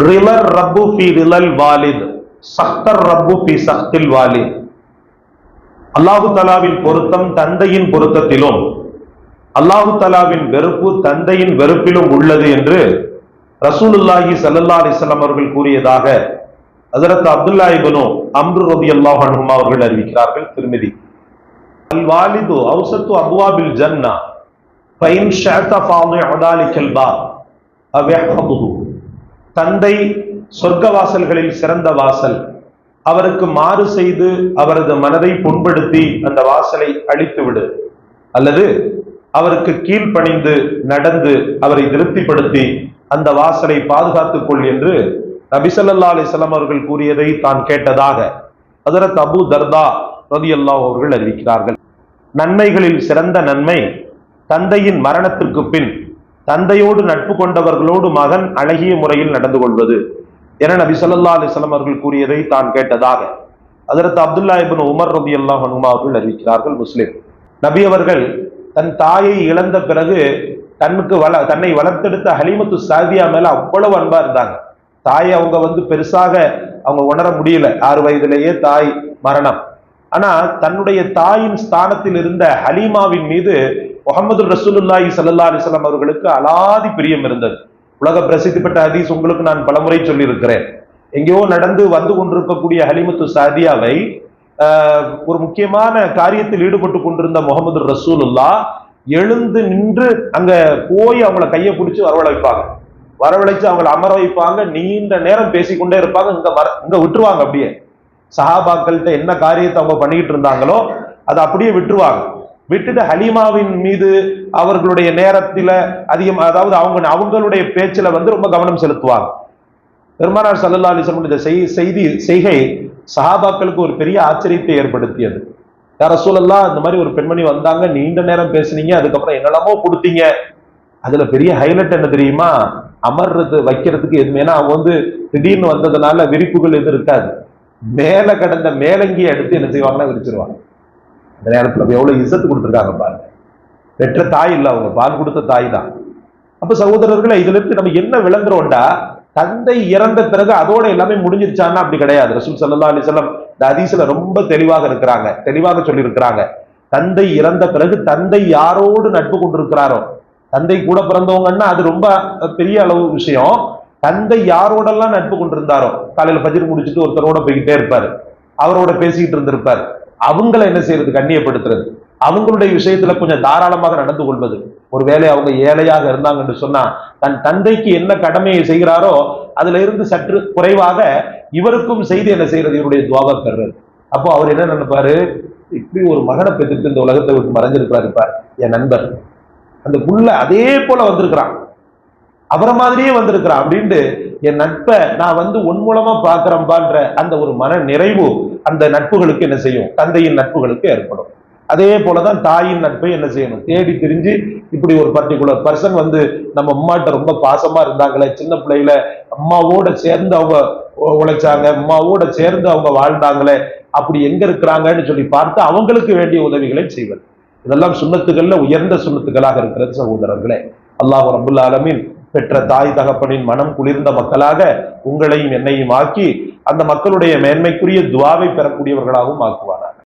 ரிலர் ரப்பு ஃபி ரிலல் வாலித் சக்தர் ரப்பு ஃபி சக்தில் வாலித் அல்லாஹு தலாவின் பொருத்தம் தந்தையின் பொருத்தத்திலும் அல்லாஹு தலாவின் வெறுப்பு தந்தையின் வெறுப்பிலும் உள்ளது என்று ரசூலுல்லாஹி சல்லல்லா அலிஸ்லாம் அவர்கள் கூறியதாக ஹஜரத் அப்துல்லா இப்னு அம்ரு ரபி அல்லாஹ் அனுமா அவர்கள் அறிவிக்கிறார்கள் திருமதி. அல் வாலிது அவுசத்து அபுவாபில் ஜன்னா ஃபைன் ஷஅத ஃபாதி உதாலிக்கல் பாப் அவ் தந்தை சொர்க்க வாசல்களில் சிறந்த வாசல். அவருக்கு மாறு செய்து அவரது மனதை புண்படுத்தி அந்த வாசலை அழித்து விடு. அல்லது அவருக்கு கீழ்ப்பணிந்து நடந்து அவரை திருப்திப்படுத்தி அந்த வாசலை பாதுகாத்துக் கொள் என்று நபிசல்லா அலிஸ்லாம் அவர்கள் கூறியதை தான் கேட்டதாக அதரத் அபு தர்தா ரதியல்லாஹ் அவர்கள் அறிவிக்கிறார்கள். நன்மைகளில் சிறந்த நன்மை தந்தையின் மரணத்திற்கு பின் தந்தையோடு நட்பு கொண்டவர்களோடு மகன் அழகிய முறையில் நடந்து கொள்வது. என நபி ஸல்லல்லாஹு அலிஸ்லாம் அவர்கள் கூறியதை தான் கேட்டதாக அதற்கு அப்துல்லா இபின் உமர் ரபி அல்லாஹ் அவர்கள் அறிவிக்கிறார்கள் முஸ்லிம். நபி அவர்கள் தன் தாயை இழந்த பிறகு தன்னுக்கு வள தன்னை வளர்த்தெடுத்த ஹலிமத்து சாதியா மேல அவ்வளவு அன்பா இருந்தாங்க. தாயை அவங்க வந்து பெருசாக அவங்க உணர முடியல. ஆறு வயதிலேயே தாய் மரணம். ஆனா தன்னுடைய தாயின் ஸ்தானத்தில் இருந்த ஹலீமாவின் மீது முகமது ரசூலுல்லாஹி சல்லா அலிஸ்லாம் அவர்களுக்கு அலாதி பிரியம் இருந்தது. உலக பிரசித்தி பெற்ற ஹதீஸ் உங்களுக்கு நான் பலமுறை சொல்லியிருக்கிறேன். எங்கேயோ நடந்து வந்து கொண்டிருக்கக்கூடிய ஹலிமத்து சாதியாவை ஒரு முக்கியமான காரியத்தில் ஈடுபட்டு கொண்டிருந்த முகமது ரசூலுல்லா எழுந்து நின்று அங்க போய் அவங்கள கையை பிடிச்சி வரவழைப்பாங்க. வரவழைச்சு அவங்கள அமர வைப்பாங்க. நீண்ட நேரம் பேசிக்கொண்டே இருப்பாங்க. இங்க இங்க விட்டுருவாங்க அப்படியே. சஹாபாக்கள்கிட்ட என்ன காரியத்தை அவங்க பண்ணிக்கிட்டு இருந்தாங்களோ அதை அப்படியே விட்டுருவாங்க. விட்டுட்டு ஹலீமாவின் மீது அவர்களுடைய நேரத்தில் அதிகம் அதாவது அவங்க அவங்களுடைய பேச்சில் வந்து ரொம்ப கவனம் செலுத்துவாங்க. பெருமானார் சல்லா அலிசம் இந்த செய்தி செய்கை சஹாபாக்களுக்கு ஒரு பெரிய ஆச்சரியத்தை ஏற்படுத்தியது. யார சூழல்லாம் இந்த மாதிரி ஒரு பெண்மணி வந்தாங்க நீண்ட நேரம் பேசுனீங்க அதுக்கப்புறம் என்னெல்லாமோ கொடுத்தீங்க. அதுல பெரிய ஹைலைட் என்ன தெரியுமா? அமர்றது வைக்கிறதுக்கு எதுவுமே அவங்க வந்து திடீர்னு வந்ததுனால விரிப்புகள் எதுவும் இருக்காது. மேல கடந்த மேலங்கியை எடுத்து என்ன செய்வாங்கன்னா விரிச்சிருவாங்க. அந்த நேரத்தில் எவ்வளவு இசத்து கொடுத்துருக்காங்க பாருங்க. பெற்ற தாய் இல்லை அவங்க பால் கொடுத்த தாய் தான். அப்ப சகோதரர்களை இதுல இருந்து நம்ம என்ன விளங்குறோம்டா? தந்தை இறந்த பிறகு அதோட எல்லாமே முடிஞ்சிருச்சான்னா அப்படி கிடையாது. ரசூல் சல்லா அலிசல்லம் இந்த அதிசல ரொம்ப தெளிவாக இருக்கிறாங்க. தெளிவாக சொல்லி இருக்கிறாங்க தந்தை இறந்த பிறகு தந்தை யாரோடு நட்பு கொண்டிருக்கிறாரோ? தந்தை கூட பிறந்தவங்கன்னா அது ரொம்ப பெரிய அளவு விஷயம். தந்தை யாரோடெல்லாம் நட்பு கொண்டிருந்தாரோ காலையில பஜ்ர் முடிச்சுட்டு ஒருத்தரோட போய்கிட்டே இருப்பாரு. அவரோட பேசிக்கிட்டு இருந்திருப்பாரு. அவங்கள என்ன செய்யறது? கண்ணியப்படுத்துறது. அவங்களுடைய விஷயத்துல கொஞ்சம் தாராளமாக நடந்து கொள்வது. ஒருவேளை அவங்க ஏழையாக இருந்தாங்கன்னு சொன்னா தன் தந்தைக்கு என்ன கடமையை செய்கிறாரோ அதுல இருந்து சற்று குறைவாக இவருக்கும் செய்து என்ன செய்யறது? இவருடைய துவாபா பெறுறது. அப்போ அவர் என்ன நினைப்பாரு? இப்படி ஒரு மகனை பெற்றுட்டு இந்த உலகத்தை விட்டு மறைஞ்சிருக்கிறாரு பார். என் நண்பர். அந்த புள்ள அதே போல வந்திருக்கிறான். அவரை மாதிரியே வந்திருக்கிறான் அப்படின்ட்டு என் நட்பை நான் வந்து உன் மூலமா பாக்குறம்பான்ற அந்த ஒரு மன நிறைவு அந்த நட்புகளுக்கு என்ன செய்யும்? தந்தையின் நட்புகளுக்கு ஏற்படும். அதே போலதான் தாயின் நட்பை என்ன செய்யணும்? தேடி திரிஞ்சு இப்படி ஒரு பர்டிகுலர் பர்சன் வந்து நம்ம அம்மாட்ட ரொம்ப பாசமா இருந்தாங்களே சின்ன பிள்ளையில அம்மாவோட சேர்ந்து அவங்க உ- உழைச்சாங்க அம்மாவோட சேர்ந்து அவங்க வாழ்ந்தாங்களே அப்படி எங்க இருக்கிறாங்கன்னு சொல்லி பார்த்து அவங்களுக்கு வேண்டிய உதவிகளை செய்வது. இதெல்லாம் சுண்ணத்துகள்ல உயர்ந்த சுண்ணத்துகளாக இருக்கிறது சகோதரர்களே. அல்லாஹ் ரபுல் ஆலமின் பெற்ற தாய் தகப்பனின் மனம் குளிர்ந்த மக்களாக உங்களையும் என்னையும் ஆக்கி அந்த மக்களுடைய மேன்மைக்குரிய துவாவை பெறக்கூடியவர்களாகவும் ஆக்குவார்கள்